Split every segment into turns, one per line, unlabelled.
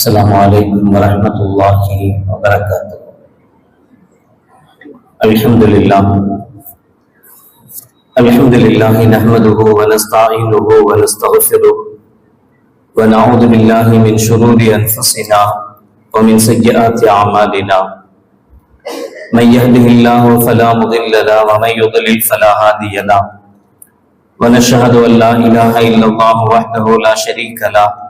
السلام عليكم ورحمة الله وبركاته الحمد لله الحمد لله نحمده ونستعينه ونستغفره ونعوذ بالله من شرور أنفسنا ومن سيئات أعمالنا من يهده الله فلا مضل له ومن يضلل فلا هادي له۔ ونشهد أن لا إله إلا الله وحده لا شريك له۔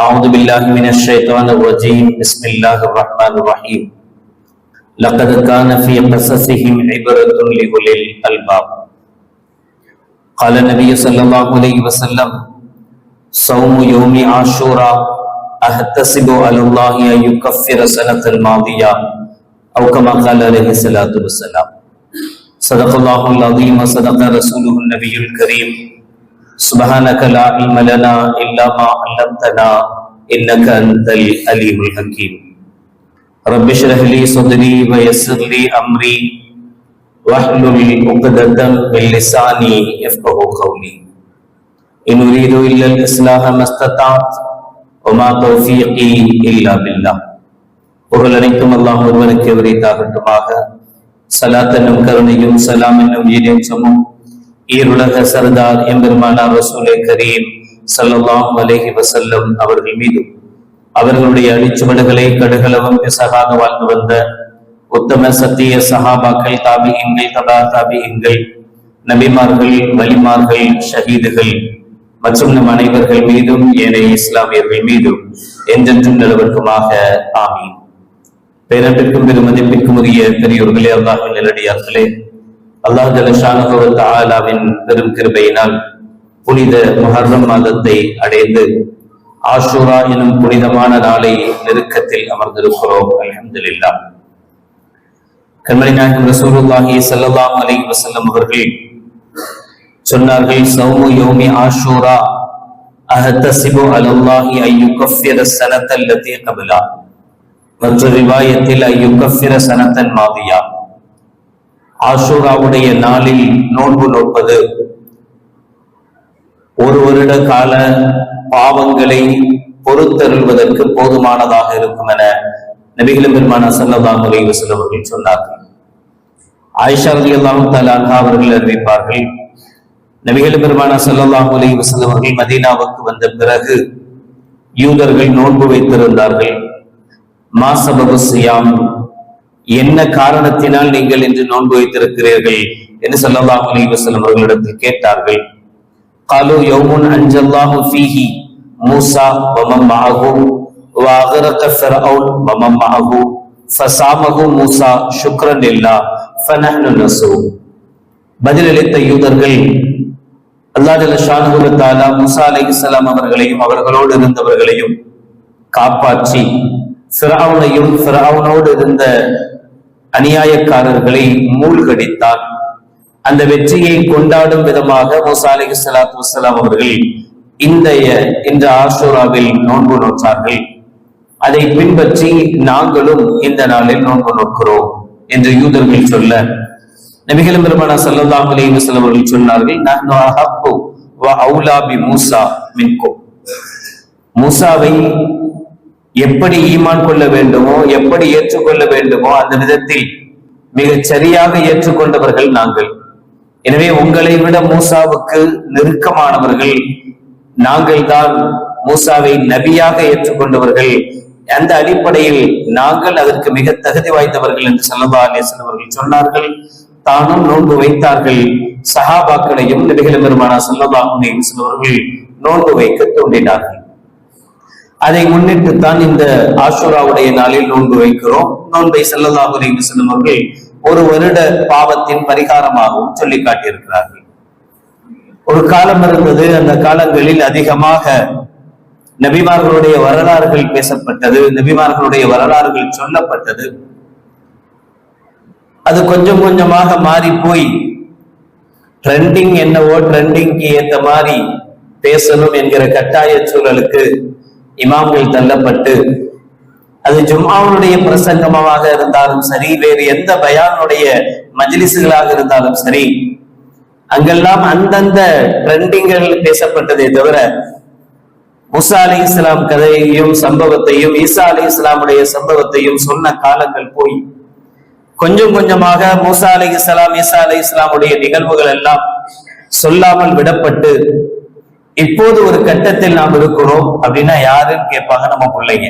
أعوذ بالله من الشيطان الرجيم. بسم الله الرحمن الرحيم. لقد كان في قصصهم عبرة لأولي الألباب. قال النبي صلى الله عليه وسلم صوم يوم عاشوراء أحتسب على الله أن يكفر سنة الماضية أو كما قال عليه الصلاة والسلام. صدق الله العظيم وصدق رسوله النبي الكريم. سبحانك لا علم لنا إلا ما علمتنا إنك أنت العليم الحكيم رب اشرح لي صدري ويسر لي أمري واحلل عقدة من لساني يفقه قولي إن أريد إلا الإصلاح ما استطعت وما توفيقي إلا بالله புகழ் அனைத்தும் அல்லாஹ் ஒருவனுக்கு விரைத்தாகட்டுமாக சலாத் என்னும் கருணையும் சலாம் என்னும் ஈரேற்றமும் ஈருலக சர்தார் எம்பெருமானார் ரசூலே கரீம் ஸல்லல்லாஹு அலைஹி வஸல்லம் அவர்கள் மீதும் அவர்களுடைய அழிச்சுவடுகளை கடுகளவும் பிசகாக வாழ்ந்து வந்த உத்தம சத்திய சஹாபாக்கள் தாபிகங்கள் தபா தாபிகங்கள் நபிமார்கள் வலிமார்கள் ஷஹீதுகள் மற்றும் நம் அனைவர்கள் மீதும் ஏனைய இஸ்லாமியர்கள் மீதும் என்றென்றும் நிலவர்க்குமாக ஆமீன். பேரன்பிற்கும் பெருமதிப்பிற்கும் உரிய பெரியோர்களே அல்லாஹின் நிலடியார்களே அல்லாஹ் ஆலாவின் பெரும் கிருபையினால் புனித முஹர்ரம் மாதத்தை அடைந்து ஆஷூரா எனும் புனிதமான நாளை நெருக்கத்தில் அமர்ந்திருக்கிறோம். அல்ஹம்துலில்லாஹ். கண்மணி நாயகம் ரசூருல்லாஹி ஸல்லல்லாஹு அலி வசல்லம் அவர்கள் சொன்னார்கள் சௌமு யோமி ஆஷூரா அஹத்தசிபு அலல்லாஹி ஐயுகஃபிர ஸனத்தல் கபிலா. மற்ற ரிவாயத்தில் ஐயுகஃபிர சனத்தன் மாதியா. ஆசூராவுடைய நாளில் நோன்பு நோற்பது ஒரு வருட கால பாவங்களை பொறுத்தருள்வதற்கு போதுமானதாக இருக்கும் என நபிகளும் பெருமான சல்லல்லாஹு அலைஹி வஸல்லம் அவர்கள் சொன்னார்கள். ஆயிஷா ரலியல்லாஹு தஆலா அன்ஹா அவர்கள் அறிவிப்பார்கள் நபிகள் பெருமான சல்லல்லாஹு அலி வஸல்லம் அவர்கள் மதீனாவுக்கு வந்த பிறகு யூதர்கள் நோன்பு வைத்திருந்தார்கள். மாசபபு சியாம் என்ன காரணத்தினால் நீங்கள் இன்று நோன்பு வைத்திருக்கிறீர்கள் என்று சல்லல்லாஹு அலைஹி வஸல்லம் அவர்களிடத்தில் கேட்டார்கள் قالوا يوم أنجى الله فيه موسى ومن معه وأغرق فرعون ومن معه فصامه موسى شكرا لله فنحن نصوم பதிலளித்த யூதர்கள் அல்லாஹ் ஷானுகுலத்தாலா முசா அலைஹிஸ்ஸலாம் அவர்களையும் அவர்களோடு இருந்தவர்களையும் காப்பாற்றி ஃபிரௌனையும் ஃபிரௌனோடு இருந்த அநியாயக்காரர்களை மூழ்கடித்தான் அந்த வெற்றியை கொண்டாடும் விதமாக மூசா அலி சலாத்து வசலாம் அவர்கள் இந்த இந்த ஆஷூராவில் நோன்பு நோற்றார்கள். அதை பின்பற்றி நாங்களும் இந்த நாளில் நோன்பு நோக்கிறோம் என்று யூதர்கள் சொல்ல. நபிகளும் பெருமானா சல்லல்லாஹு அலைஹி அவர்கள் சொன்னார்கள் நஹ்னு மூசா மின்கோ மூசாவை எப்படி ஈமான் கொள்ள வேண்டுமோ எப்படி ஏற்றுக்கொள்ள வேண்டுமோ அந்த விதத்தில் மிகச் சரியாக ஏற்றுக்கொண்டவர்கள் நாங்கள். எனவே உங்களை விட மூசாவுக்கு நெருக்கமானவர்கள் நாங்கள் தான் மூசாவை நபியாக ஏற்றுக்கொண்டவர்கள். அந்த அடிப்படையில் நாங்கள் அதற்கு மிக தகுதி வாய்ந்தவர்கள் என்று சல்லா அலேசன் அவர்கள் சொன்னார்கள். தானும் நோன்பு வைத்தார்கள். சஹாபாக்களையும் நபிகள் பெருமானா சல்லா அலிஸ்லாம் அவர்கள் நோன்பு வைக்க தூண்டினார்கள். அதை முன்னிட்டு தான் இந்த ஆஷுராவுடைய நாளில் நோன்பு வைக்கிறோம். நோன்பை செல்லல்லாஹு அலைஹி வஸல்லம் அவர்கள் ஒரு வருட பாவத்தின் பரிகாரமாகவும் சொல்லி காட்டியிருக்கிறார்கள். ஒரு காலம் இருந்தது அந்த காலங்களில் அதிகமாக நபிமார்களுடைய வரலாறுகள் பேசப்பட்டது நபிமார்களுடைய வரலாறுகள் சொல்லப்பட்டது. அது கொஞ்சம் கொஞ்சமாக மாறி போய் ட்ரெண்டிங் என்னவோ ட்ரெண்டிங்க்கு ஏத்த மாதிரி பேசணும் என்கிற கட்டாய சூழலுக்கு இமாம்கள் தள்ளப்பட்டு அது ஜும்மாவுடைய பிரசங்கமாக இருந்தாலும் சரி வேறு எந்த பயானுடைய மஜ்லிசுகளாக இருந்தாலும் சரி அங்கெல்லாம் அந்தந்த ட்ரெண்டிங்கள் பேசப்பட்டதே தவிர முசா அலி இஸ்லாம் கதையையும் சம்பவத்தையும் ஈசா அலி இஸ்லாமுடைய சம்பவத்தையும் சொன்ன காலங்கள் போய் கொஞ்சம் கொஞ்சமாக மூசா அலி இஸ்லாம் ஈசா அலி இஸ்லாமுடைய நிகழ்வுகள் எல்லாம் சொல்லாமல் விடப்பட்டு இப்போது ஒரு கட்டத்தில் நாம் இருக்கிறோம் அப்படின்னா யாருன்னு கேட்பாங்க நம்ம பிள்ளைங்க.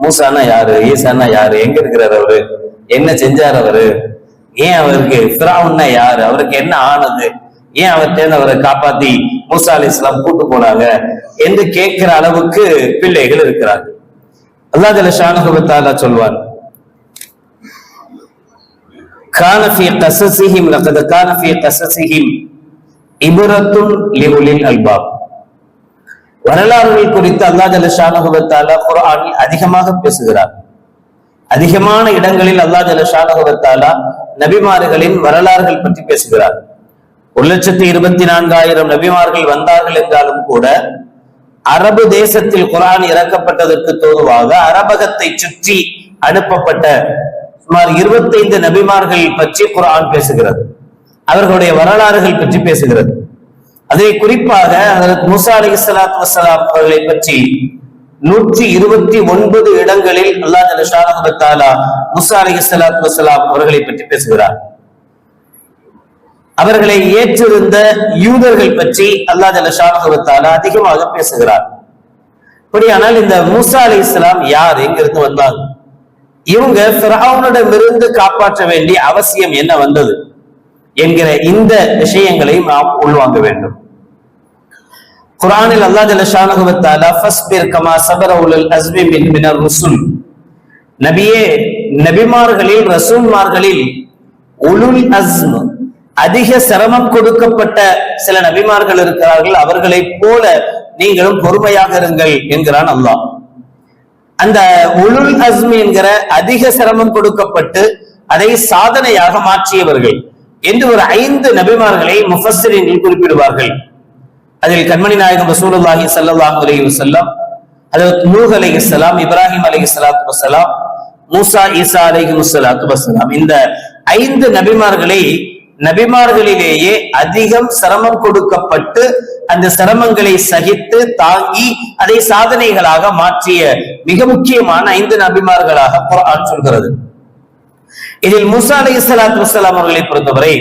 மூசானா யாரு? ஈசானா யாரு? எங்க இருக்கிறார் அவரு? என்ன செஞ்சார் அவரு? ஏன் அவருக்கு? ஃபிராவுன்னா யாரு? அவருக்கு என்ன ஆனது? ஏன் அவர்கிட்ட அவரை காப்பாத்தி மூசா அலி இஸ்லாம் கூட்டு போனாங்க? என்று கேட்கிற அளவுக்கு பிள்ளைகள் இருக்கிறாங்க அல்லாஹ் ஜல்ல ஷானஹு சொல்வார் கான ஃபீ கஸஸிஹிம் லகத் கான ஃபீ கஸஸிஹிம் அல்பாப். வரலாறுகள் குறித்து அல்லாஹ் ஜல்ல குரானில் குர்ஆனில் அதிகமாக பேசுகிறார். அதிகமான இடங்களில் அல்லாஹ் ஜல்ல நபிமார்களின் வரலாறுகள் பற்றி பேசுகிறார். ஒரு லட்சத்தி இருபத்தி நான்காயிரம் நபிமார்கள் வந்தார்கள் என்றாலும் கூட அரபு தேசத்தில் குரான் இறக்கப்பட்டதற்கு தோதுவாக அரபகத்தை சுற்றி அனுப்பப்பட்ட சுமார் இருபத்தைந்து நபிமார்கள் பற்றி குரான் பேசுகிறது. அவர்களுடைய வரலாறுகள் பற்றி பேசுகிறது. அதை குறிப்பாக அதற்கு முசா அலி சலாத் வசலாம் அவர்களை பற்றி நூற்றி இருபத்தி ஒன்பது இடங்களில் அல்லாஹ் ஜலஷானஹு முசா அலி சலாத் வசலாம் அவர்களை பற்றி பேசுகிறார். அவர்களை ஏற்றிருந்த யூதர்கள் பற்றி அல்லாஹ் ஜலஷானஹுவத்தால அதிகமாக பேசுகிறார். அப்படியானால் இந்த மூசா அலி இஸ்லாம் யார்? எங்கிருந்து வந்தாங்க இவங்க பிராவுனிடமிருந்து காப்பாற்ற வேண்டிய அவசியம் என்ன வந்தது? என்கிற இந்த விஷயங்களை நாம் உள்வாங்க வேண்டும். குரானில் அல்லாஹ் ஜலஷானஹுவத்தால ஃபஸ்பிர் கமா சபர உலல் அஸ்மி மின் மினர் ருசுல். நபியே நபிமார்களில் ரசூல்மார்களில் உலுல் அஸ்ம் அதிக சிரமம் கொடுக்கப்பட்ட சில நபிமார்கள் இருக்கிறார்கள். அவர்களைப் போல நீங்களும் பொறுமையாக இருங்கள் என்கிறான் அல்லாஹ். அந்த உலுல் அஸ்மி என்கிற அதிக சிரமம் கொடுக்கப்பட்டு அதை சாதனையாக மாற்றியவர்கள். என்று ஒரு ஐந்து நபிமார்களை முஃபஸ்தரின் குறிப்பிடுவார்கள். அதில் கண்மணி நாயகம் ரசூலுல்லாஹி சல்லாஹ் அலைஹி வசல்லாம் அதாவது நூஹ் அலைஹிஸ்ஸலாம் இப்ராஹிம் அலைஹிஸ்ஸலாத்து வசலாம் மூசா ஈசா அலி முசலாத்து வசலாம் இந்த ஐந்து நபிமார்களை நபிமார்களிலேயே அதிகம் சிரமம் கொடுக்கப்பட்டு அந்த சிரமங்களை சகித்து தாங்கி அதை சாதனைகளாக மாற்றிய மிக முக்கியமான ஐந்து நபிமார்களாக குர்ஆன் சொல்கிறது. இதில் மூசா அலி சலாத்து வசலாம் அவர்களை பொறுத்தவரை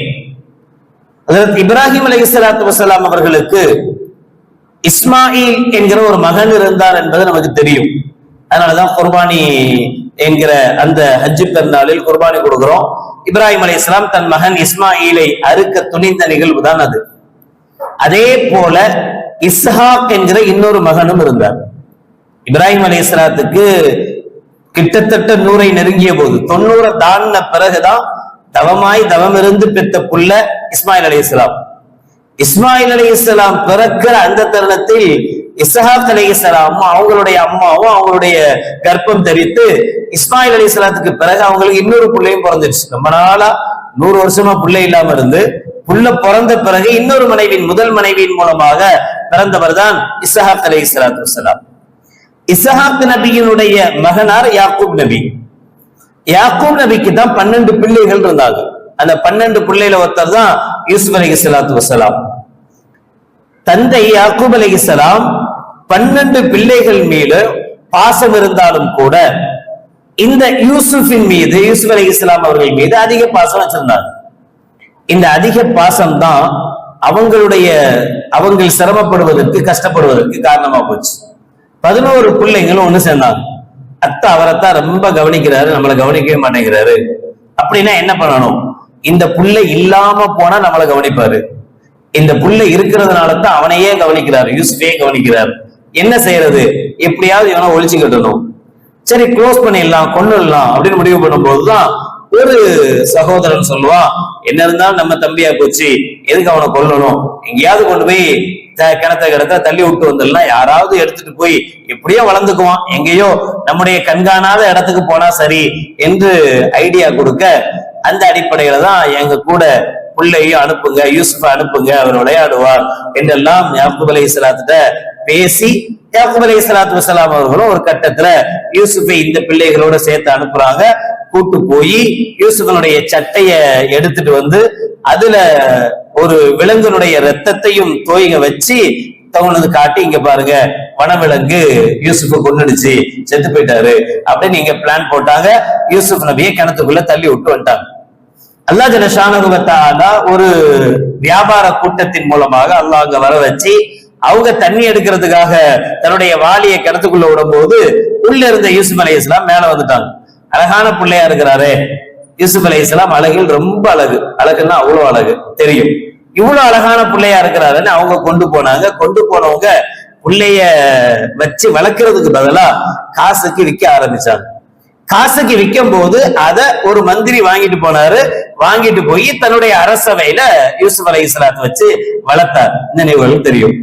இப்ராஹிம் அலி சலாத்து வசலாம் அவர்களுக்கு இஸ்மாயில் என்கிற ஒரு மகன் இருந்தார் என்பது நமக்கு தெரியும். அதனாலதான் குர்பானி என்கிற அந்த ஹஜ்ஜு பெருநாளில் குர்பானி கொடுக்கிறோம். இப்ராஹிம் அலி இஸ்லாம் தன் மகன் இஸ்மாயிலை அறுக்க துணிந்த நிகழ்வு தான் அது. அதே போல இஸ்ஹாக் என்கிற இன்னொரு மகனும் இருந்தார். இப்ராஹிம் அலி இஸ்லாத்துக்கு கிட்டத்தட்ட நூறை நெருங்கிய போது தொண்ணூறை தாண்டின பிறகுதான் தவமாய் தவம் இருந்து பெத்த புள்ள இஸ்மாயில் அலி இஸ்லாம் இஸ்மாயில் அலி இஸ்லாம் பிறக்கிற அந்த தருணத்தில் இசஹாத் அலி இஸ்லாமும் அவங்களுடைய அம்மாவும் அவங்களுடைய கர்ப்பம் தெரிவித்து இஸ்மாயில் அலி இஸ்லாத்துக்கு பிறகு அவங்களுக்கு இன்னொரு பிள்ளையும் பிறந்துருச்சு. ரொம்ப நாளா நூறு வருஷமா பிள்ளை இல்லாம இருந்து புள்ள பிறந்த பிறகு இன்னொரு மனைவியின் முதல் மனைவியின் மூலமாக பிறந்தவர் தான் இசஹாத் அலி இஸ்லாத்து வசலாம் நபியினுடைய மகனார் யாக்கூப் நபி. யாக்கூப் நபிக்கு தான் பன்னெண்டு பிள்ளைகள் இருந்தாங்க. அந்த பன்னெண்டு பிள்ளையில ஒருத்தர் தான் யூசுப் அலி இஸ்லாத்து வசலாம் தந்தை யாக்கூப் அலி இஸ்லாம் பன்னெண்டு பிள்ளைகள் மீது பாசம் இருந்தாலும் கூட இந்த யூசுஃபின் மீது யூசுப் அலி இஸ்லாம் அவர்கள் மீது அதிக பாசம் வச்சிருந்தாங்க. இந்த அதிக பாசம் தான் அவங்களுடைய அவங்க சிரமப்படுவதற்கு கஷ்டப்படுவதற்கு காரணமா போச்சு. பதினோரு பிள்ளைங்களும் ஒன்று சேர்ந்தாங்க. அத்தை அவரைத்தான் ரொம்ப கவனிக்கிறாரு நம்மளை கவனிக்கவே மாட்டேங்கிறாரு. அப்படின்னா என்ன பண்ணணும்? இந்த புள்ள இல்லாம போனா நம்மளை கவனிப்பாரு. இந்த புள்ள இருக்கிறதுனால தான் அவனையே கவனிக்கிறாரு யூசுஃபே கவனிக்கிறார். என்ன செய்யறது? எப்படியாவது இவனை ஒழிச்சு கட்டணும். சரி க்ளோஸ் பண்ணிடலாம் கொண்டுடலாம் அப்படின்னு முடிவு பண்ணும்போதுதான் ஒரு சகோதரன் சொல்லுவான் என்ன இருந்தாலும் நம்ம தம்பியா போச்சு எதுக்கு அவனை கொல்லணும்? எங்கேயாவது கொண்டு போய் கிணத்த கிணத்த தள்ளி விட்டு வந்துடலாம். யாராவது எடுத்துட்டு போய் எப்படியோ வளர்ந்துக்குவான். எங்கேயோ நம்முடைய கண்காணாத இடத்துக்கு போனா சரி என்று ஐடியா கொடுக்க அந்த அடிப்படையில தான் எங்க கூட பிள்ளையும் அனுப்புங்க யூசுஃப அனுப்புங்க அவர் விளையாடுவார் என்றெல்லாம் யாக்கூப் இஸ்லாத்திட்ட பேசி யாக்கூப் அலி சலாத்து வசலாம் அவர்களும் ஒரு கட்டத்துல யூசுஃபை இந்த பிள்ளைகளோட சேர்த்து அனுப்புறாங்க. கூட்டு போய் யூசுஃபனுடைய சட்டைய எடுத்துட்டு வந்து அதுல ஒரு விலங்குனுடைய ரத்தத்தையும் தோய்க வச்சு தவனது காட்டி இங்க பாருங்க வனவிலங்கு யூசுஃப கொண்டுடுச்சு செத்து போயிட்டாரு. அப்படின்னு நீங்க பிளான் போட்டாங்க. யூசுப் நபியை கிணத்துக்குள்ள தள்ளி விட்டு வந்துட்டாங்க. அல்லாஹ் ஜலஷானுகத்தாலா ஒரு வியாபார கூட்டத்தின் மூலமாக அல்லாஹ் அங்க வர வச்சு அவங்க தண்ணி எடுக்கிறதுக்காக தன்னுடைய வாளியை கிணத்துக்குள்ள விடும்போது உள்ள இருந்த யூசுப் அலி இஸ்லாம் மேல வந்துட்டாங்க. அழகான பிள்ளையா இருக்கிறாரே. யூசுப் அலி இஸ்லாம் அழகில் ரொம்ப அழகு. அழகுன்னா அவ்வளவு அழகு. தெரியும். இவ்வளவு அழகான பிள்ளையா இருக்கிறாருன்னு அவங்க கொண்டு போனாங்க. கொண்டு போனவங்க பிள்ளைய வச்சு வளர்க்கறதுக்கு பதிலா காசுக்கு விற்க ஆரம்பிச்சாங்க. காசுக்கு விற்கும் போது அத ஒரு மந்திரி வாங்கிட்டு போனாரு. வாங்கிட்டு போய் தன்னுடைய அரசவையில யூசுப் அலை இஸ்லாத் வச்சு வளர்த்தார். நினைவுகள் தெரியும்.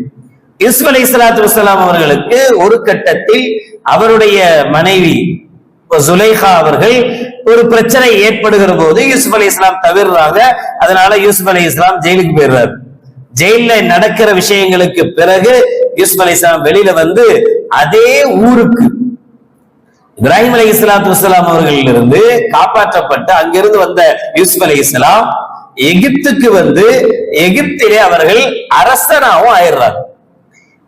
யூசுப் அலை இஸ்லாத்து வசலாம் அவர்களுக்கு ஒரு கட்டத்தில் அவருடைய மனைவி சுலைஹா அவர்கள் ஒரு பிரச்சனை ஏற்படுகிற போது யூசுப் அலி இஸ்லாம் தவிர்றாங்க. அதனால யூசுப் அலி இஸ்லாம் ஜெயிலுக்கு போயிடுறாரு. ஜெயில நடக்கிற விஷயங்களுக்கு பிறகு யூசுப் அலி இஸ்லாம் வெளியில வந்து அதே ஊருக்கு இப்ராஹிம் அலி இஸ்லாத்து வசலாம் அவர்களிலிருந்து காப்பாற்றப்பட்டு அங்கிருந்து வந்த யூசுப் அலி இஸ்லாம் எகிப்துக்கு வந்து எகிப்திலே அவர்கள் அரசனாவும் ஆயிடுறாங்க.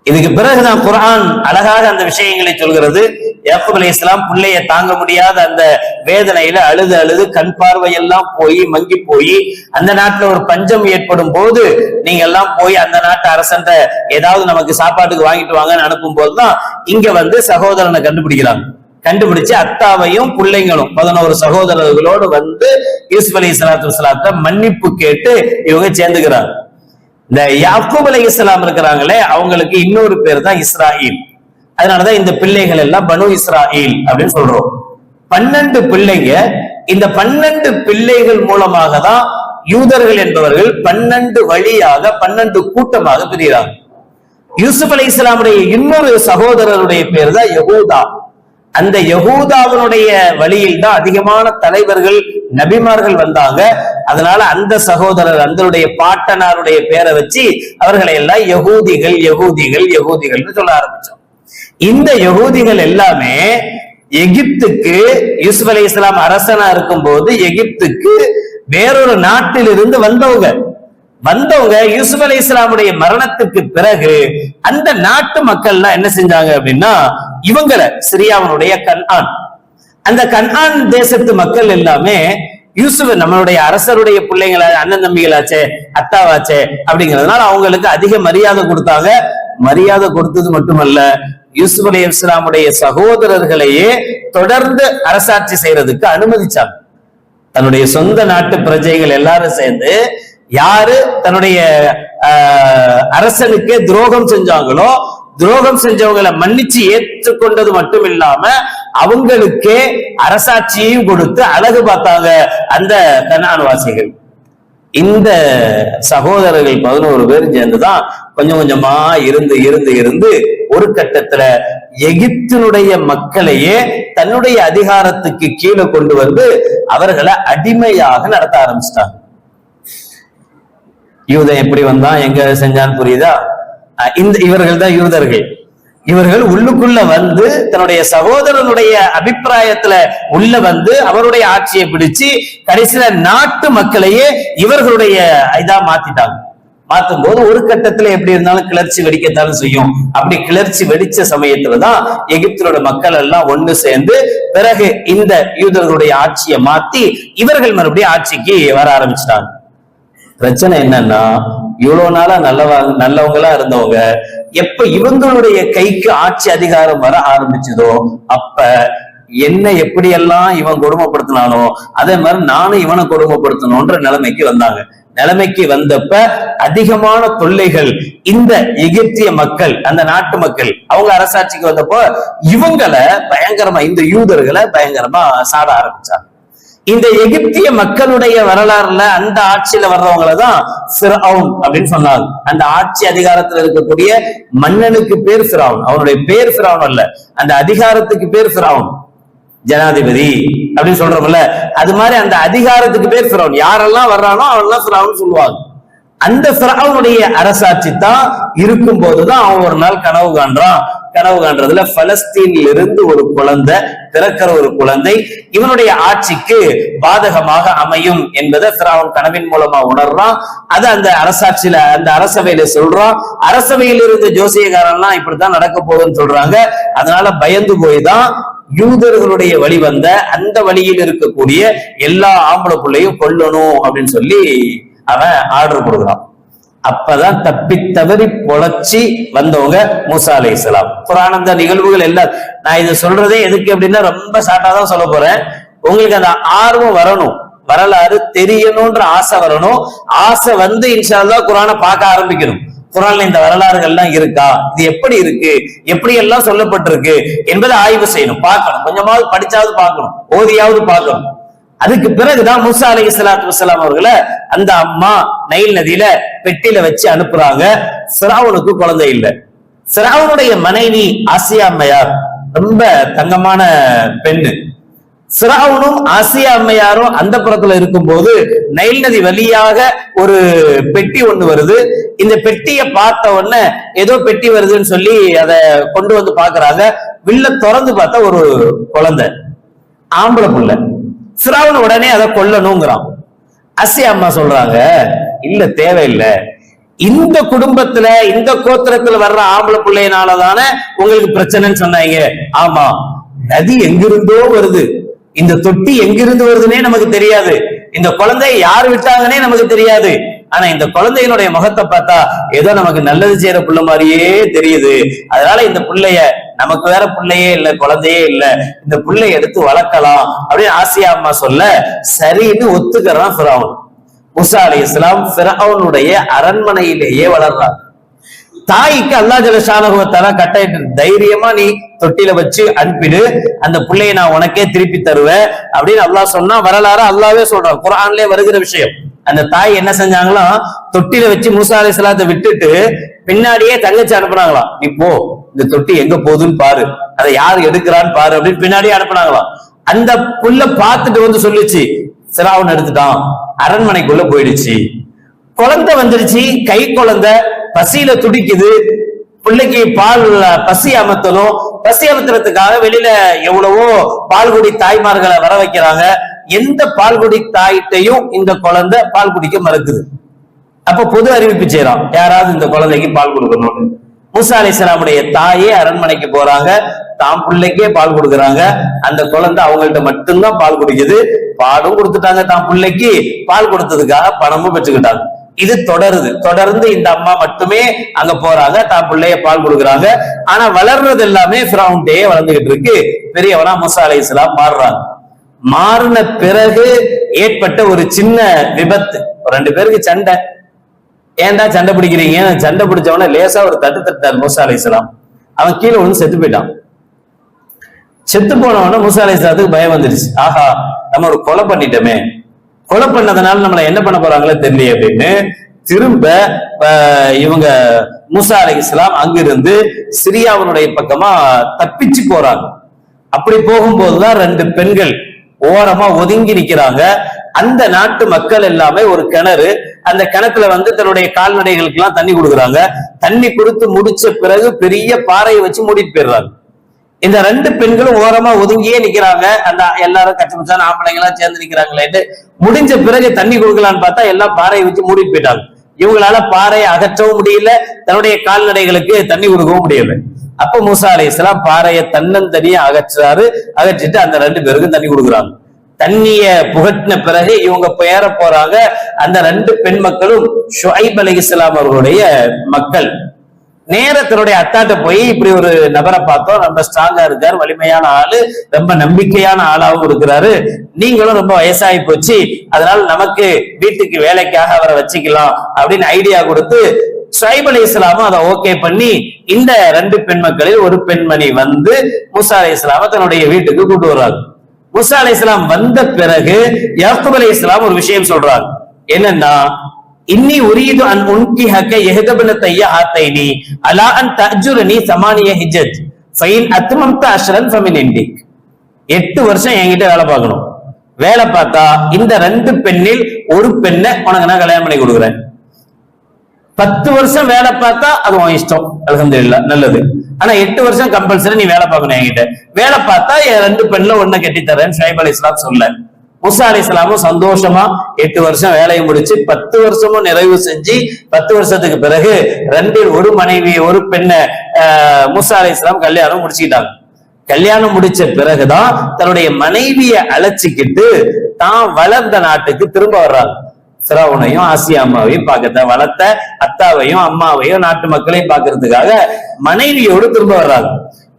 இதுக்கு பிறகுதான் குரான் அழகாக அந்த விஷயங்களை சொல்கிறது. யாக்கூப் அலி இஸ்லாம் பிள்ளைய தாங்க முடியாத அந்த வேதனையில அழுது அழுது கண் பார்வையெல்லாம் போய் மங்கி போய் அந்த நாட்டுல ஒரு பஞ்சம் ஏற்படும் போது நீங்க எல்லாம் போய் அந்த நாட்டு அரசன்ட்ட ஏதாவது நமக்கு சாப்பாட்டுக்கு வாங்கிட்டு வாங்கன்னு அனுப்பும் போதுதான் இங்க வந்து சகோதரனை கண்டுபிடிக்கிறாங்க. கண்டுபிடிச்சு அத்தாவையும் பிள்ளைங்களும் பதினோரு சகோதரர்களோடு வந்து யூசுப் அலி இஸ்லாத்து மன்னிப்பு கேட்டு இவங்க சேர்ந்துக்கிறாங்க. இந்த யாக்கூப் அலை இஸ்லாம் இருக்கிறாங்களே அவங்களுக்கு இன்னொரு பேர் தான் இஸ்ராயில். அதனாலதான் இந்த பிள்ளைகள் எல்லாம் பனு இஸ்ராயில் அப்படின்னு சொல்றோம். பன்னெண்டு பிள்ளைங்க இந்த பன்னெண்டு பிள்ளைகள் மூலமாக தான் யூதர்கள் என்பவர்கள் பன்னெண்டு வழியாக பன்னெண்டு கூட்டமாக பிரிகிறாங்க. யூசுப் அலை இஸ்லாமுடைய இன்னொரு சகோதரருடைய பேர் தான் யகூதா. அந்த யகூதாவினுடைய வழியில் தான் அதிகமான தலைவர்கள் நபிமார்கள் வந்தாங்க. அதனால அந்த சகோதரர் அந்தனுடைய பாட்டனாருடைய பேரை வச்சு அவர்களை எல்லாம் யகூதிகள் யகூதிகள் யகூதிகள்னு சொல்ல ஆரம்பிச்சோம். இந்த யகூதிகள் எல்லாமே எகிப்துக்கு யூசுப் அலி இஸ்லாம் அரசனா இருக்கும்போது எகிப்துக்கு வேறொரு நாட்டிலிருந்து வந்தவங்க. வந்தவங்க யூசுப் அலி இஸ்லாமுடைய மரணத்துக்கு பிறகு அந்த நாட்டு மக்கள்லாம் என்ன செஞ்சாங்க அப்படின்னா இவங்களை சிரியாவனுடைய கன்ஆன். அந்த கன்ஆன் தேசத்து மக்கள் எல்லாமே யூசுப் நம்மளுடைய அரசருடைய பிள்ளைங்களா அண்ணன் தம்பிகளாச்சே அத்தாவாச்சே அப்படிங்கிறதுனால அவங்களுக்கு அதிக மரியாதை கொடுத்தாங்க. மரியாதை கொடுத்தது மட்டுமல்ல யூசுப் அலி இஸ்லாமுடைய சகோதரர்களையே தொடர்ந்து அரசாட்சி செய்யறதுக்கு அனுமதிச்சாங்க. தன்னுடைய சொந்த நாட்டு பிரஜைகள் எல்லாரும் சேர்ந்து யாரு தன்னுடைய ஆஹ், அரசனுக்கு துரோகம் செஞ்சாங்களோ துரோகம் செஞ்சவங்களை மன்னிச்சு ஏற்றுக்கொண்டது மட்டும் இல்லாம அவங்களுக்கே அரசாட்சியையும் கொடுத்து அழகு பார்த்தாங்க அந்த கனான் இந்த சகோதரர்கள் பதினோரு பேர் சேர்ந்துதான் கொஞ்சம் கொஞ்சமா இருந்து இருந்து இருந்து ஒரு கட்டத்துல எகிப்தினுடைய மக்களையே தன்னுடைய அதிகாரத்துக்கு கீழே கொண்டு வந்து அவர்களை அடிமையாக நடத்த ஆரம்பிச்சிட்டாங்க. யூதன் எப்படி வந்தான் எங்க செஞ்சான்னு புரியுதா? அஹ் இந்த இவர்கள் தான் யூதர்கள். இவர்கள் உள்ளுக்குள்ள வந்து தன்னுடைய சகோதரனுடைய அபிப்பிராயத்துல உள்ள வந்து அவருடைய ஆட்சியை பிடிச்சு கடைசியில நாட்டு மக்களையே இவர்களுடைய இதா மாத்திட்டாங்க. மாத்தும் போது ஒரு கட்டத்துல எப்படி இருந்தாலும் கிளர்ச்சி வெடிக்கத்தாலும் செய்யும். அப்படி கிளர்ச்சி வெடிச்ச சமயத்துலதான் எகிப்திலோட மக்கள் எல்லாம் ஒண்ணு சேர்ந்து பிறகு இந்த யூதர்களுடைய ஆட்சியை மாத்தி இவர்கள் மறுபடியும் ஆட்சிக்கு வர ஆரம்பிச்சிட்டாங்க. பிரச்சனை என்னன்னா இவ்வளவு நாளா நல்லவா நல்லவங்களா இருந்தவங்க எப்ப இவங்களுடைய கைக்கு ஆட்சி அதிகாரம் வர ஆரம்பிச்சதோ அப்ப என்ன எப்படியெல்லாம் இவன் கொடுமைப்படுத்தினானோ அதே மாதிரி நானும் இவனை கொடுமைப்படுத்தணும்ன்ற நிலைமைக்கு வந்தாங்க. நிலைமைக்கு வந்தப்ப அதிகமான தொல்லைகள் இந்த எகிப்திய மக்கள் அந்த நாட்டு மக்கள் அவங்க அரசாட்சிக்கு வந்தப்போ இவங்களை பயங்கரமா இந்த யூதர்களை பயங்கரமா சாட ஆரம்பிச்சாங்க. இந்த எகிப்திய மக்களுடைய வரலாறுல அந்த ஆட்சியில வர்றவங்கள தான் ஃபிரௌன் அப்படின்னு சொன்னாங்க. அந்த ஆட்சி அதிகாரத்துல இருக்கக்கூடிய மன்னனுக்கு பேர் ஃபிரௌன். அவனுடைய பேர் ஃபிரௌன் அல்ல. அந்த அதிகாரத்துக்கு பேர் ஃபிரௌன். ஜனாதிபதி அப்படின்னு சொல்றோம்ல. அது மாதிரி அந்த அதிகாரத்துக்கு பேர் ஃபிரௌன். யாரெல்லாம் வர்றானோ அவெல்லாம் ஃபிரௌன் சொல்லுவாங்க. அந்த ஃபிரௌனுடைய அரசாட்சி தான் இருக்கும் போதுதான் அவன் ஒரு நாள் கனவு காண்றான். கனவு காண்றதுல பலஸ்தீனில் இருந்து ஒரு குழந்தை பிறக்கிற ஒரு குழந்தை இவனுடைய ஆட்சிக்கு பாதகமாக அமையும் என்பதை ஃபிரௌன் கனவின் மூலமா உணர்றான். அது அந்த அரசாட்சியில அந்த அரசவையில சொல்றான். அரசவையில் இருந்த ஜோசியக்காரன்லாம் இப்படித்தான் நடக்க போகுதுன்னு சொல்றாங்க. அதனால பயந்து போய் தான் யூதர்களுடைய வழி வந்த அந்த வழியில் இருக்கக்கூடிய எல்லா ஆம்பளை பிள்ளையும் கொல்லணும் அப்படின்னு சொல்லி அவன் ஆர்டர் கொடுக்குறான் அப்பதான் தப்பி தவறி பொழைச்சி வந்தவங்க மூசா அலை இஸ்லாம் புராணந்த நிகழ்வுகள் எல்லாம் நான் இதை சொல்றதே எதுக்கு அப்படின்னா ரொம்ப ஷார்ட்டா தான் சொல்ல போறேன். உங்களுக்கு அந்த ஆர்வம் வரணும். வரலாறு தெரியணும்ன்ற ஆசை வரணும். ஆசை வந்து இன்ஷால்லா குரானை பார்க்க ஆரம்பிக்கணும். குரான்ல இந்த வரலாறுகள்லாம் இருக்கா? இது எப்படி இருக்கு? எப்படி எல்லாம் சொல்லப்பட்டிருக்கு? என்பதை ஆய்வு செய்யணும். பார்க்கணும். கொஞ்சமாவது படிச்சாவது பார்க்கணும். ஓதியாவது பார்க்கணும். அதுக்கு பிறகுதான் முசா அலி சலாத்து வசலாம் அவர்களை அந்த அம்மா நைல் நதியில பெட்டியில வச்சு அனுப்புறாங்க. சிராவனுக்கு குழந்தை இல்லை. சிராவனுடைய மனைவி ஆசியா அம்மையார் ரொம்ப தங்கமான பெண்ணு. சிராவனும் ஆசியா அம்மையாரும் அந்த புறத்துல இருக்கும்போது நைல் நதி வழியாக ஒரு பெட்டி ஒண்ணு வருது. இந்த பெட்டியை பார்த்த உடனே ஏதோ பெட்டி வருதுன்னு சொல்லி அதை கொண்டு வந்து பாக்குறாங்க வில்ல திறந்து பார்த்தா ஒரு குழந்தை. ஆம்பளை புள்ள. சிராவன் உடனே அதை கொல்லணுங்கிறான். அசி அம்மா சொல்றாங்க இல்ல தேவையில்லை. இந்த குடும்பத்துல இந்த கோத்திரத்துல வர்ற ஆம்பளை பிள்ளையினாலதானே உங்களுக்கு பிரச்சனைன்னு சொன்னாங்க. ஆமா. நதி எங்கிருந்தோ வருது. இந்த தொட்டி எங்கிருந்து வருதுன்னே நமக்கு தெரியாது. இந்த குழந்தைய யார் விட்டாங்கன்னே நமக்கு தெரியாது. ஆனா இந்த குழந்தையினுடைய முகத்தை பார்த்தா ஏதோ நமக்கு நல்லது செய்யற புள்ள மாதிரியே தெரியுது. அதனால இந்த பிள்ளைய நமக்கு வேற பிள்ளையே இல்ல குழந்தையே இல்ல. இந்த பிள்ளை எடுத்து வளர்க்கலாம் அப்படின்னு ஆசியா அம்மா சொல்ல சரின்னு ஒத்துக்கிறான் ஃபிரௌன் முசா அலி இஸ்லாம் ஃபிரௌனுடைய அரண்மனையிலேயே வளர்றான் தாய்க்கு அல்லா ஜலசானகுவத்தால கட்டாயிட்டு தைரியமா நீ தொட்டில வச்சு அனுப்பிடு. அந்த பிள்ளையை நான் உனக்கே திருப்பி தருவேன் அப்படின்னு அல்லா சொன்னா வரலாறு அல்லாவே சொல்றான். குரான்லயே வருகிற விஷயம். அந்த தாய் என்ன செஞ்சாங்களோ தொட்டில வச்சு மூசா அலி சலாத்தை விட்டுட்டு பின்னாடியே தங்கச்சி அனுப்புனாங்களாம். நீ போ இந்த தொட்டி எங்க போகுதுன்னு பாரு. அதை யார் எடுக்கிறான்னு பாரு அப்படின்னு பின்னாடியே அனுப்புனாங்களாம். அந்த புள்ள பார்த்துட்டு வந்து சொல்லுச்சு சிராவன் எடுத்துட்டான். அரண்மனைக்குள்ள போயிடுச்சு. குழந்தை வந்துருச்சு கை குழந்தை பசியில துடிக்குது பிள்ளைக்கு பால் பசி அமர்த்தணும். பசி அமர்த்துறதுக்காக வெளியில எவ்வளவோ பால்குடி தாய்மார்களை வர வைக்கிறாங்க. எந்த பால்குடி தாயிட்டையும் இந்த குழந்தை பால் குடிக்க மறுக்குது. அப்ப பொது அறிவிப்பு செய்யறான் யாராவது இந்த குழந்தைக்கு பால் கொடுக்கணும்னு. மூசா அலிஸ்லாமுடைய தாயே அரண்மனைக்கு போறாங்க. தாம் பிள்ளைக்கே பால் கொடுக்குறாங்க. அந்த குழந்தை அவங்கள்ட்ட மட்டும்தான் பால் குடிக்குது. பாலும் கொடுத்துட்டாங்க தாம் பிள்ளைக்கு. பால் கொடுத்ததுக்காக பணமும் பெற்றுக்கிட்டாங்க. இது தொடருது. தொடர்ந்து இந்த அம்மா மட்டுமே அங்க போறாங்க. தான் பிள்ளைய பால் கொடுக்குறாங்க. ஆனா வளர்றது எல்லாமே ஃபிரௌண்டே வளர்ந்துகிட்டு இருக்கு. பெரியவனா முசா அலை இஸ்லாம் மாறுறாங்க. மாறின பிறகு ஏற்பட்ட ஒரு சின்ன விபத்து. ஒரு ரெண்டு பேருக்கு சண்டை. ஏன்டா சண்டை பிடிக்கிறீங்க? சண்டை பிடிச்சவன லேசா ஒரு தட்டு தட்டார் மூசா அலை இஸ்லாம் அவன் கீழே விழுந்து செத்து போயிட்டான். செத்து போனவன மூசா அலை இஸ்லாத்துக்கு பயம் வந்துருச்சு. ஆஹா நம்ம ஒரு கொலை பண்ணிட்டோமே. கொலை பண்ணதுனால நம்மளை என்ன பண்ண போறாங்களோ தெரியல அப்படின்னு திரும்ப இவங்க மூசா அலை இஸ்லாம் அங்கிருந்து சிரியாவினுடைய பக்கமா தப்பிச்சு போறாங்க. அப்படி போகும்போதுதான் ரெண்டு பெண்கள் ஓரமா ஒதுங்கி நிக்கிறாங்க. அந்த நாட்டு மக்கள் எல்லாமே ஒரு கிணறு. அந்த கிணத்துல வந்து தன்னுடைய கால்நடைகளுக்கு எல்லாம் தண்ணி கொடுக்குறாங்க. தண்ணி கொடுத்து முடிச்ச பிறகு பெரிய பாறையை வச்சு மூடிட்டு போயிடுறாங்க. இந்த ரெண்டு பெண்களும் ஓரமா ஒதுங்கியே நிக்கிறாங்க. அந்த எல்லாரும் கச்சமச்சான ஆம்பளைங்க எல்லாம் சேர்ந்து நிக்கிறாங்களேன்னு முடிஞ்ச பிறகு தண்ணி கொடுக்கலான்னு பார்த்தா எல்லாம் பாறையை வச்சு மூடிட்டு போயிட்டாங்க. இவங்களால பாறையை அகற்றவும் முடியல. தன்னுடைய கால்நடைகளுக்கு தண்ணி கொடுக்கவும் முடியல. அப்ப மூசா அலை இஸ்லாம் பாறையை தன்னந்தனியா அகற்றுறாரு அகற்றிட்டு அந்த ரெண்டு பேருக்கும் தண்ணி கொடுக்குறாங்க. தண்ணிய புகட்டின பிறகு இவங்க பெயர போறாங்க. அந்த ரெண்டு பெண் மக்களும் ஷுஐப் அலி இஸ்லாம் அவர்களுடைய மக்கள். நேர தன்னுடைய அத்தாட்ட போய் இப்படி ஒரு நபரை பார்த்தோம். ரொம்ப ஸ்ட்ராங்கா இருக்காரு. வலிமையான ஆளு. ரொம்ப நம்பிக்கையான ஆளாவும் இருக்கிறாரு. நீங்களும் ரொம்ப வயசாகி போச்சு. அதனால நமக்கு வீட்டுக்கு வேலைக்காக அவரை வச்சுக்கலாம் அப்படின்னு ஐடியா கொடுத்து ஷைப் அலி இஸ்லாமும் அதை ஓகே பண்ணி இந்த ரெண்டு பெண் மக்களில் ஒரு பெண்மணி வந்து மூசா அலி இஸ்லாம தன்னுடைய வீட்டுக்கு கூட்டு வர்றாங்க மூசா அலி இஸ்லாம் வந்த பிறகு யாக்கூப் அலி இஸ்லாம் ஒரு விஷயம் சொல்றாங்க என்னன்னா இன்னி உரீது அன் உன்கி ஹக்க எஹதபன தைய ஆத்தைனி அலா அன் தஜுரனி சமானிய ஹிஜத் ஃபைன் அத்மம்த அஷ்ரன் ஃபமின் இண்டிக் எட்டு வருஷம் என்கிட்ட வேலை பார்க்கணும். வேலை பார்த்தா இந்த ரெண்டு பெண்ணில் ஒரு பெண்ணை உனக்கு நான் கல்யாணம் பண்ணி கொடுக்குறேன். பத்து வருஷம் வேலை பார்த்தா அது உன் இஷ்டம். அல்ஹம்துலில்லாஹ் நல்லது. ஆனா எட்டு வருஷம் கம்பல்சரி நீ வேலை பார்க்கணும் என்கிட்ட. வேலை பார்த்தா என் ரெண்டு பெண்ல ஒண்ணு கட்டி தரேன் ஷைப் அலி இஸ்லாம் சொல்ல. முசா அலி இஸ்லாமும் சந்தோஷமா எட்டு வருஷம் வேலையை முடிச்சு பத்து வருஷமும் நிறைவு செஞ்சு பத்து வருஷத்துக்கு பிறகு ரெண்டில் ஒரு மனைவி ஒரு பெண்ணை ஆஹ், முசா அலி இஸ்லாம் கல்யாணம் முடிச்சுக்கிட்டாங்க. கல்யாணம் முடிச்ச பிறகுதான் தன்னுடைய மனைவியை அழைச்சிக்கிட்டு தான் வளர்ந்த நாட்டுக்கு திரும்ப வர்றாங்க. சிராவனையும் ஆசியா அம்மாவையும் பார்க்கத்த வளர்த்த அத்தாவையும் அம்மாவையும் நாட்டு மக்களையும் பார்க்கறதுக்காக மனைவியோடு திரும்ப வர்றாங்க.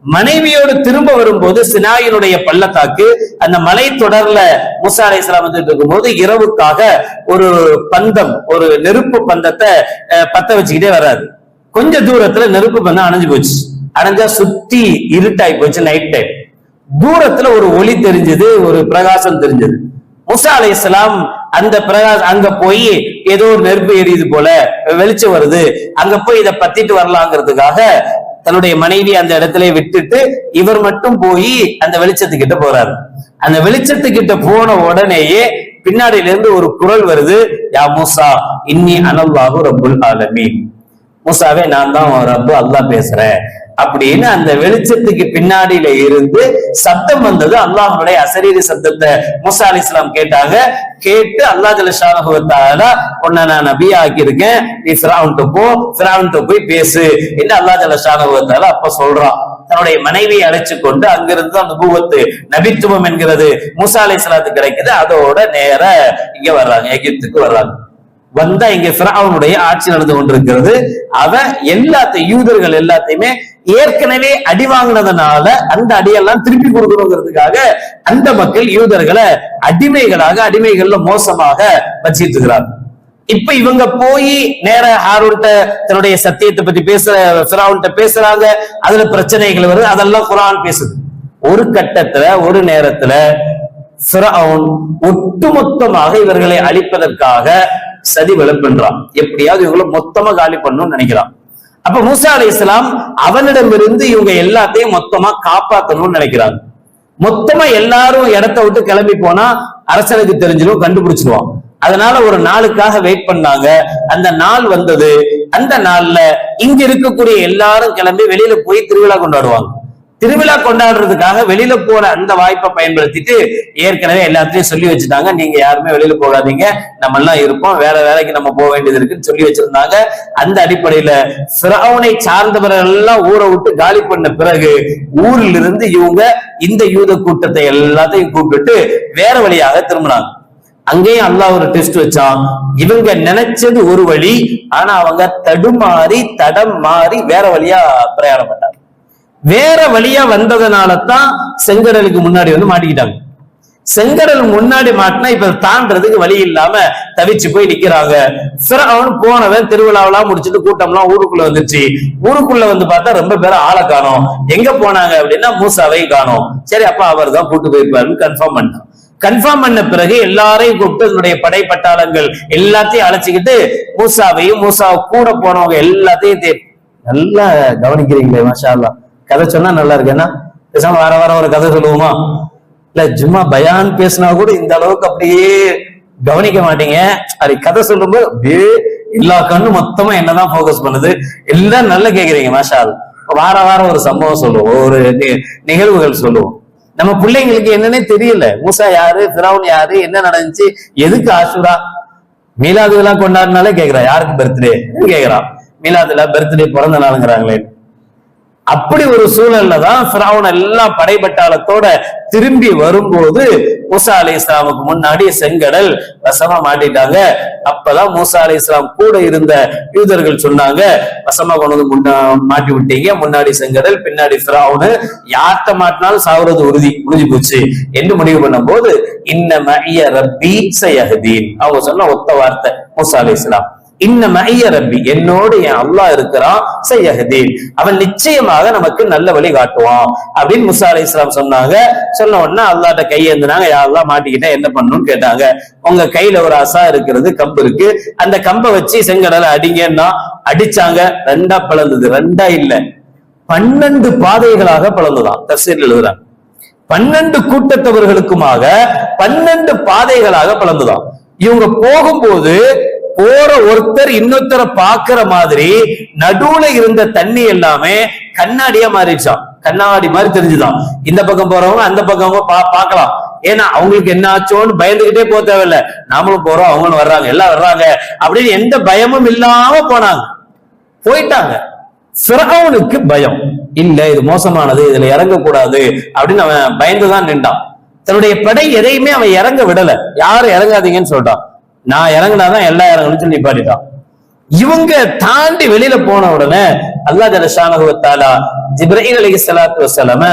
மனைவியோடு திரும்ப வரும்போது சினாயினுடைய பள்ளத்தாக்கு அந்த மலை தொடர்ல முசா அலை இஸ்லாம் வந்துட்டு இருக்கும்போது இரவுக்காக ஒரு பந்தம் ஒரு நெருப்பு பந்தத்தை அஹ், பத்த வச்சுக்கிட்டே வராது கொஞ்ச தூரத்துல நெருப்பு பந்தம் அணைஞ்சு போச்சு. அணைஞ்சா சுத்தி இருட்டாய் போச்சு நைட் டைம் தூரத்துல ஒரு ஒளி தெரிஞ்சது ஒரு பிரகாசம் தெரிஞ்சது. முசா அலை இஸ்லாம் அந்த பிரகாஷ் அங்க போய் ஏதோ ஒரு நெருப்பு எரியுது போல வெளிச்சம் வருது. அங்க போய் இதை பத்திட்டு வரலாங்கிறதுக்காக தன்னுடைய மனைவி அந்த இடத்துல விட்டுட்டு இவர் மட்டும் போய் அந்த வெளிச்சத்துக்கிட்ட போறாரு. அந்த வெளிச்சத்துக்கிட்ட போன உடனேயே பின்னாடியில இருந்து ஒரு குரல் வருது யா மூசா இன்னி அனல்லாஹு ரப்புல் ஆலமீன். மூசாவே நான் தான் ரப்பு அல்லாஹ் பேசுறேன். அப்படின்னு அந்த வெளிச்சத்துக்கு பின்னாடியில இருந்து சத்தம் வந்தது. அல்லாஹ்வுடைய அசரீரி சத்தத்தை முசா அலி இஸ்லாம் கேட்டாங்க. கேட்டு அல்லாஹ் ஜலஷானஹுவத்தால உன்னை நான் நபியா ஆக்கியிருக்கேன் நீ ஃபிராவுன்ட்டு போ ஃபிராவுன்ட்டு போய் பேசு. என்று அல்லாஹ் ஜலஷானஹுவத்தால அப்ப சொல்றான். தன்னுடைய மனைவியை அழைச்சு கொண்டு அங்கிருந்து தான் நுபுவத்து நபித்துவம் என்கிறது மூசா அலை கிடைக்குது. அதோட நேர இங்க வர்றாங்க எகிப்துக்கு வர்றாங்க. வந்தா இங்க பிராவனுடைய ஆட்சி நடந்து கொண்டிருக்கிறது. அவன் எல்லாத்தையும் யூதர்கள் எல்லாத்தையுமே ஏற்கனவே அடி வாங்கினதுனால அந்த அடியெல்லாம் திருப்பி கொடுக்கணுங்கிறதுக்காக அந்த மக்கள் யூதர்களை அடிமைகளாக அடிமைகள்ல மோசமாக வச்சிட்டு இப்ப இவங்க போய் நேர ஹாரூன்ட்ட தன்னுடைய சத்தியத்தை பத்தி பேசுற பிராவுன்ட்ட பேசுறாங்க அதுல பிரச்சனைகள் வருது அதெல்லாம் குரான் பேசுது. ஒரு கட்டத்துல ஒரு நேரத்துல சிராவுன் ஒட்டுமொத்தமாக இவர்களை அழிப்பதற்காக சதி வெளுப்பின்றான் எப்படியாவது இவங்களை மொத்தமா காலி பண்ணணும்னு நினைக்கிறான். அப்ப மூசா அலி இஸ்லாம் அவனிடமிருந்து இவங்க எல்லாத்தையும் மொத்தமா காப்பாத்தணும்னு நினைக்கிறாங்க. மொத்தமா எல்லாரும் இடத்த விட்டு கிளம்பி போனா அரசனுக்கு தெரிஞ்சிடும் கண்டுபிடிச்சிடுவான். அதனால ஒரு நாளுக்காக வெயிட் பண்ணாங்க. அந்த நாள் வந்தது. அந்த நாள்ல இங்க இருக்கக்கூடிய எல்லாரும் கிளம்பி வெளியில போய் திருவிழா கொண்டாடுவாங்க. திருவிழா கொண்டாடுறதுக்காக வெளியில போற அந்த வாய்ப்பை பயன்படுத்திட்டு ஏற்கனவே எல்லாத்தையும் சொல்லி வச்சுட்டாங்க. நீங்க யாருமே வெளியில போகாதீங்க. நம்ம எல்லாம் இருப்போம். வேற வேலைக்கு நம்ம போக வேண்டியது இருக்குன்னு சொல்லி வச்சிருந்தாங்க. அந்த அடிப்படையில சிராவனை சார்ந்தவர்கள் எல்லாம் ஊரை விட்டு காலி பண்ண பிறகு ஊரில் இருந்து இவங்க இந்த யூத கூட்டத்தை எல்லாத்தையும் கூப்பிட்டு வேற வழியாக திரும்பினாங்க. அங்கேயும் அல்லாஹ் ஒரு டெஸ்ட் வச்சான். இவங்க நினைச்சது ஒரு வழி ஆனா அவங்க தடுமாறி தடம் மாறி வேற வழியா பிரயாணம் பண்ணாங்க வேற வழியா வந்ததுனால தான் செங்கடலுக்கு முன்னாடி வந்து மாட்டிக்கிட்டாங்க. செங்கடல் முன்னாடி மாட்டினா இப்ப தாண்டதுக்கு வழி இல்லாம தவிச்சு போய் நிக்கிறாங்க. அவன் போனவன் திருவிழாவெல்லாம் முடிச்சுட்டு கூட்டம்லாம் ஊருக்குள்ள வந்துச்சு ஊருக்குள்ள வந்து பார்த்தா ரொம்ப பேர் ஆளை காணும். எங்க போனாங்க அப்படின்னா மூசாவை காணும். சரி அப்ப அவர் தான் கூட்டு போயிருப்பாருன்னு கன்ஃபார்ம் பண்ணான். கன்ஃபார்ம் பண்ண பிறகு எல்லாரையும் கூப்பிட்டு அதனுடைய படை பட்டாளங்கள் எல்லாத்தையும் அழைச்சிக்கிட்டு மூசாவையும் மூசாவை கூட போனவங்க எல்லாத்தையும் நல்லா கவனிக்கிறீங்களே மாஷா அல்லாஹ் கதை சொன்னா நல்லா இருக்கேன்னா பேசாம வார வாரம் ஒரு கதை சொல்லுவோமா? இல்ல சும்மா பயான் பேசினா கூட இந்த அளவுக்கு அப்படியே கவனிக்க மாட்டீங்க. அது கதை சொல்லும்போது அப்படியே எல்லா கண்ணும் மொத்தமா என்னதான் போக்கஸ் பண்ணுது? எல்லாம் நல்லா கேக்குறீங்க மாஷால் வார வாரம் ஒரு சம்பவம் சொல்லுவோம். ஒரு நிகழ்வுகள் சொல்லுவோம். நம்ம பிள்ளைங்களுக்கு என்னன்னே தெரியல. மூசா யாரு? பிராவுன் யாரு? என்ன நடந்துச்சு? எதுக்கு ஆசுரா மீலாதுலாம் கொண்டாடுனாலே கொண்டாடினாலே கேக்குறா. யாருக்கு பர்த்டே கேக்குறான் மீலாதுல பர்த்டே பிறந்த நாளுங்கிறாங்களே. அப்படி ஒரு சூழல்ல தான் பிராவுன் எல்லாம் படைபட்டாளத்தோட திரும்பி வரும்போது மூசா அலி இஸ்லாமுக்கு முன்னாடி செங்கடல் வசமா மாட்டிட்டாங்க. அப்பதான் மூசா அலி இஸ்லாம் கூட இருந்த யூதர்கள் சொன்னாங்க வசமா கொண்டு வந்து முன்னா மாட்டி விட்டீங்க. முன்னாடி செங்கடல் பின்னாடி பிராவுனு யார்கிட்ட மாட்டினாலும் சாவுறது உறுதி முடிஞ்சு போச்சு. என்று முடிவு பண்ணும் போது இன்ன மகிய ரப்பி சயஹதீன். அவங்க சொன்ன ஒத்த வார்த்தை மூசா அலி இஸ்லாம். இன்ன மைய ரப்பி என்னோடு என் அல்லாஹ் இருக்கிறான் சையஹதீன். அவன் நிச்சயமாக நமக்கு நல்ல வழி காட்டுவான். அப்படின்னு முசா அலி இஸ்லாம் சொன்னாங்க. சொன்ன உடனே அல்லாட்ட கையேந்தினாங்க யா அல்லாஹ் மாட்டிக்கிட்டா என்ன பண்ணணும்னு கேட்டாங்க. உங்க கையில ஒரு அசா இருக்கிறது கம்பு இருக்கு. அந்த கம்பை வச்சு செங்கடலை அடிங்கன்னா அடிச்சாங்க. ரெண்டா பிளந்தது. ரெண்டா இல்ல. பன்னெண்டு பாதைகளாக பிளந்துதான் தசீர் எழுதுறாங்க. பன்னெண்டு கூட்டத்தவர்களுக்குமாக பன்னெண்டு பாதைகளாக பிளந்துதான் இவங்க போகும்போது போற ஒருத்தர் இன்னொருத்தரை பாக்குற மாதிரி நடுவுல இருந்த தண்ணி எல்லாமே கண்ணாடியா மாறிடுச்சான் கண்ணாடி மாதிரி தெரிஞ்சுதான் இந்த பக்கம் போறவங்க அந்த பக்கம் பா பார்க்கலாம். ஏன்னா அவங்களுக்கு என்ன ஆச்சோன்னு பயந்துகிட்டே போக தேவையில்ல. நாமளும் போறோம் அவங்களும் வர்றாங்க எல்லாம் வர்றாங்க அப்படின்னு எந்த பயமும் இல்லாம போனாங்க. போயிட்டாங்க. சிறவனுக்கு பயம். இல்ல இது மோசமானது இதுல இறங்கக்கூடாது அப்படின்னு அவன் பயந்துதான் நின்றான். தன்னுடைய படை எதையுமே அவன் இறங்க விடல. யாரும் இறங்காதீங்கன்னு சொல்லிட்டான் நான் இறங்குனாதான் எல்லா இறங்கணும்னு சொல்லி நிப்பாட்டிட்டான் இவங்க தாண்டி வெளியில போன உடனே அல்லா ஜலஷானகுவத்தாலா ஜிப்ரஹீல் அலி சலாத்து வசலாம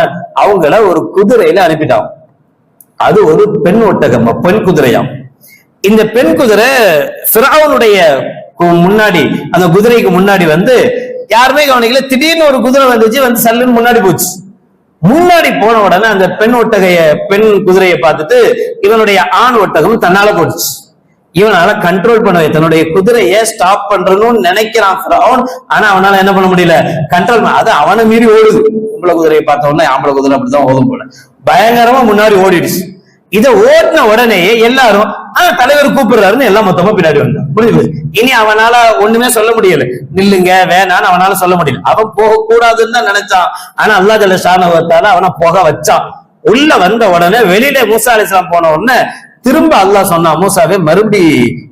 அவங்கள ஒரு குதிரையில அனுப்பிட்டான். அது ஒரு பெண் ஒட்டகம் பெண் குதிரையாம். இந்த பெண் குதிரை ஃபிராவனுடைய முன்னாடி அந்த குதிரைக்கு முன்னாடி வந்து யாருமே கவனிக்கல. திடீர்னு ஒரு குதிரை வந்துச்சு வந்து சல்லுன்னு முன்னாடி போச்சு. முன்னாடி போன உடனே அந்த பெண் ஒட்டகைய பெண் குதிரையை பார்த்துட்டு இவனுடைய ஆண் ஒட்டகம் தன்னால போட்டுச்சு. இவனால கண்ட்ரோல் பண்ண தன்னுடைய குதிரையை ஸ்டாப் பண்றணும்னு நினைக்கிறான் ஃபிரௌன். ஆனா அவனால என்ன பண்ண முடியல? கண்ட்ரோல் பண்ண அது அவனை மீறி ஓடுது. பொம்பளை குதிரையை பார்த்த உடனே ஆம்பளை குதிரை அப்படிதான் ஓதும் போல. பயங்கரமா முன்னாடி ஓடிடுச்சு. இத ஓட்டின உடனே எல்லாரும் ஆஹ் தலைவர் கூப்பிடுறாருன்னு எல்லாம் மொத்தமா பின்னாடி வந்தான். புரியுது? இனி அவனால ஒண்ணுமே சொல்ல முடியல. நில்லுங்க வேணான்னு அவனால சொல்ல முடியல. அவன் போக கூடாதுன்னு தான் நினைச்சான். ஆனா அல்லா ஜல்ல ஷானவத்தால அவனை போக வச்சான். உள்ள வந்த உடனே வெளியில மூசா அலிஸ்லாம் போன உடனே திரும்ப அல்லாஹ் சொன்னா மூசாவே மறுபடி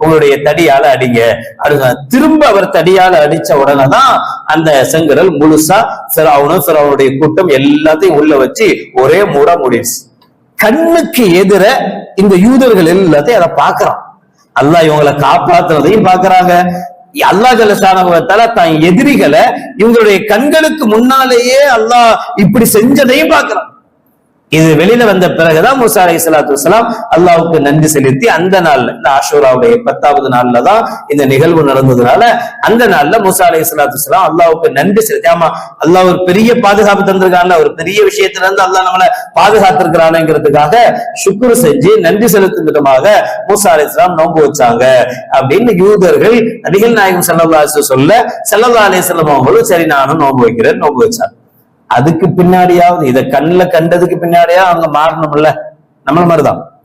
உங்களுடைய தடியால அடிங்க. அடுங்க திரும்ப அவர் தடியால அடிச்ச உடனே தான் அந்த செங்கடல் முழுசா சிறாவனும் சிறாவனுடைய கூட்டம் எல்லாத்தையும் உள்ள வச்சு ஒரே மூடா முடிச்சு கண்ணுக்கு எதிர இந்த யூதர்கள் எல்லாத்தையும் அதை பாக்குறான் அல்லாஹ் இவங்களை காப்பாத்துறதையும் பாக்குறாங்க அல்லாஹ் ஜலசானவத்தால தன் எதிரிகளை இவங்களுடைய கண்களுக்கு முன்னாலேயே அல்லாஹ் இப்படி செஞ்சதையும் பாக்குறான் இது வெளியில வந்த பிறகுதான் முசா அலி சலாத்து வலாம் அல்லாவுக்கு நன்றி செலுத்தி அந்த நாள்ல இந்த ஆஷூராவுடைய பத்தாவது நாள்ல தான் இந்த நிகழ்வு நடந்ததுனால அந்த நாள்ல முசா அலி சலாத்து வலாம் அல்லாவுக்கு நன்றி செலுத்தி. ஆமா அல்லாஹ் ஒரு பெரிய பாதுகாப்பு தந்திருக்கான்ல ஒரு பெரிய விஷயத்துல இருந்து அல்லா நம்மளை பாதுகாத்திருக்கிறானுங்கிறதுக்காக சுக்குரு செஞ்சு நன்றி செலுத்தும் விதமாக மூசா அலி சலாம் நோன்பு வச்சாங்க அப்படின்னு யூதர்கள் நபிகள் நாயகம் சல்லல்லா சொல்ல அலி அலிஸ்லாம் அவங்களும் சரி நானும் நோன்பு வைக்கிறேன் நோன்பு வச்சாங்க. அதுக்கு பின்னாடியாவது இதை கண்ணுல கண்டதுக்கு பின்னாடியா அவங்க மாறணும்ல? நம்மள மாதிரிதான்.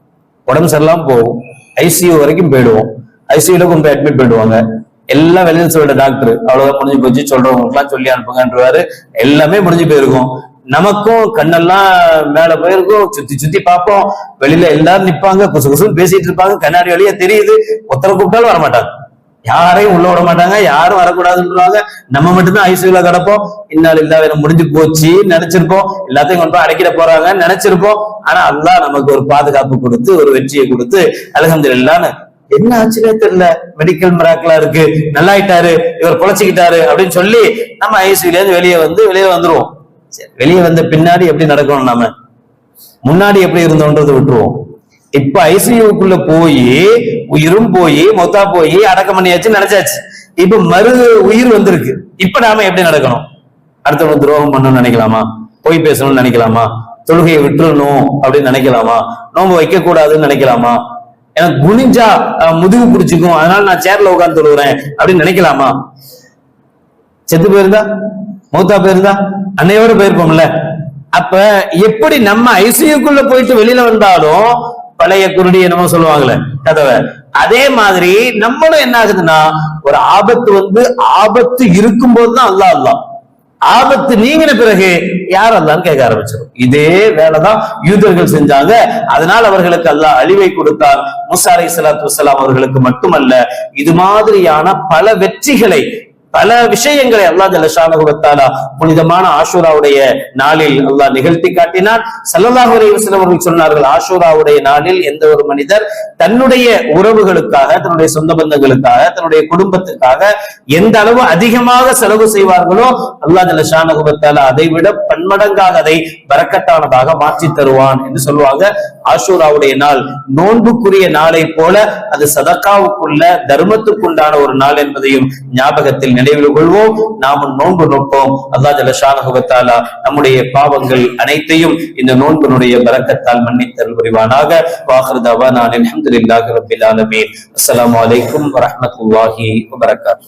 உடம்பு சரியில்லாம போகும். ஐசியூ வரைக்கும் போயிடுவோம். ஐசியூல கொண்டு போய் அட்மிட் பண்ணிடுவாங்க. எல்லாம் வெளியில் சொல்ற டாக்டர் அவ்வளவுதான் முடிஞ்சு போச்சு. சொல்றவங்களுக்கு எல்லாம் சொல்லி அனுப்புங்கன்றவாரு. எல்லாமே முடிஞ்சு போயிருக்கும். நமக்கும் கண்ணெல்லாம் மேல போயிருக்கும். சுத்தி சுத்தி பார்ப்போம். வெளியில எல்லாரும் நிப்பாங்க. குசு குசுன்னு பேசிட்டு இருப்பாங்க. கண்ணாடி வழியா தெரியுது. ஒருத்தரை கூப்பிட்டாலும் வரமாட்டாங்க. யாரையும் உள்ள விட மாட்டாங்க யாரும் வரக்கூடாதுன்றாங்க நம்ம மட்டும்தான் ஐசியூல கிடப்போம். இன்னால் இல்லா வேற முடிஞ்சு போச்சு நினைச்சிருப்போம். எல்லாத்தையும் கொண்டு போய் அடைக்கிட போறாங்க நினைச்சிருப்போம். ஆனா அல்லாஹ் நமக்கு ஒரு பாதுகாப்பு கொடுத்து ஒரு வெற்றியை கொடுத்து அலகம்துல்லான்னு என்ன ஆச்சுன்னே தெரியல. மெடிக்கல் மிராக்கலா இருக்கு. நல்லாயிட்டாரு இவர் குலைச்சிக்கிட்டாரு அப்படின்னு சொல்லி நம்ம ஐசியூல இருந்து வெளியே வந்து வெளியே வந்துருவோம். வெளியே வந்த பின்னாடி எப்படி நடக்கணும் நாம முன்னாடி எப்படி இருந்தோன்றது விட்டுருவோம். இப்ப ஐசியூக்குள்ள போய் உயிரும் போய் மொத்தா போய் அடக்கம் பண்ணியாச்சு நினைச்சாச்சு. இப்ப மறு உயிர் வந்திருக்கு. இப்ப நாம எப்படி நடக்கணும்? அடுத்தவங்க துரோகம் பண்ணணும்னு நினைக்கலாமா? போய் பேசணும்னு நினைக்கலாமா? தொழுகையை விட்டுறணும் அப்படின்னு நினைக்கலாமா? நோன்பு வைக்க கூடாதுன்னு நினைக்கலாமா? எனக்கு குனிஞ்சா முதுகு பிடிச்சிக்கும் அதனால நான் சேர்ல உட்கார்ந்து தொழுகிறேன் அப்படின்னு நினைக்கலாமா? செத்து போயிருந்தா? மூத்தா போயிருந்தா? அன்னையோட போயிருப்போம்ல. அப்ப எப்படி நம்ம ஐசியூக்குள்ள போயிட்டு வெளியில வந்தாலும் பழைய குருடி என்னமோ சொல்லுவாங்களே கதவை. அதே மாதிரி நம்மளும் என்ன ஆகுதுன்னா ஒரு ஆபத்து வந்து ஆபத்து இருக்கும்போது தான் அல்லாஹ் அல்லாஹ். ஆபத்து நீங்கின பிறகு யார் அல்லான்னு கேட்க ஆரம்பிச்சிடும் இதே வேலைதான் யூதர்கள் செஞ்சாங்க. அதனால் அவர்களுக்கு அல்லாஹ் அழிவை கொடுத்தார். முசா அலை சலாத்து வசலாம் அவர்களுக்கு மட்டுமல்ல இது மாதிரியான பல வெற்றிகளை பல விஷயங்களை அல்லாஹ் ஜலஷானுவத்தாலா புனிதமான ஆஷூராவுடைய நாளில் அல்லாஹ் நிகழ்த்தி காட்டினார் சல்லல்லாஹு அலைஹி அவர்கள் சொன்னார்கள் ஆஷூராவுடைய நாளில் எந்த ஒரு மனிதர் தன்னுடைய உறவுகளுக்காக தன்னுடைய சொந்த பந்தங்களுக்காக தன்னுடைய குடும்பத்துக்காக எந்த அளவு அதிகமாக செலவு செய்வார்களோ அல்லாஹ் ஜலஷானுவத்தாலா அதை விட பன்மடங்காக அதை பறக்கட்டானதாக மாற்றி தருவான் என்று சொல்லுவாங்க. ஆஷூராவுடைய நாள் நோன்புக்குரிய நாளை போல அது சதக்காவுக்குள்ள தர்மத்துக்குண்டான ஒரு நாள் என்பதையும் ஞாபகத்தில் நினைவில் கொள்வோம். நாமும் நோன்பு நோப்போம். அல்லா ஜலஷானகுவத்தாலா நம்முடைய பாவங்கள் அனைத்தையும் இந்த நோன்பினுடைய பரக்கத்தால் மன்னித்தல் புரிவானாக வாஹர்தவா நான் அலமதுல்லாஹி ரபில் ஆலமீன். அஸ்லாம் வலைக்கும் வரமத்துல்லாஹி வபரகாத்துஹு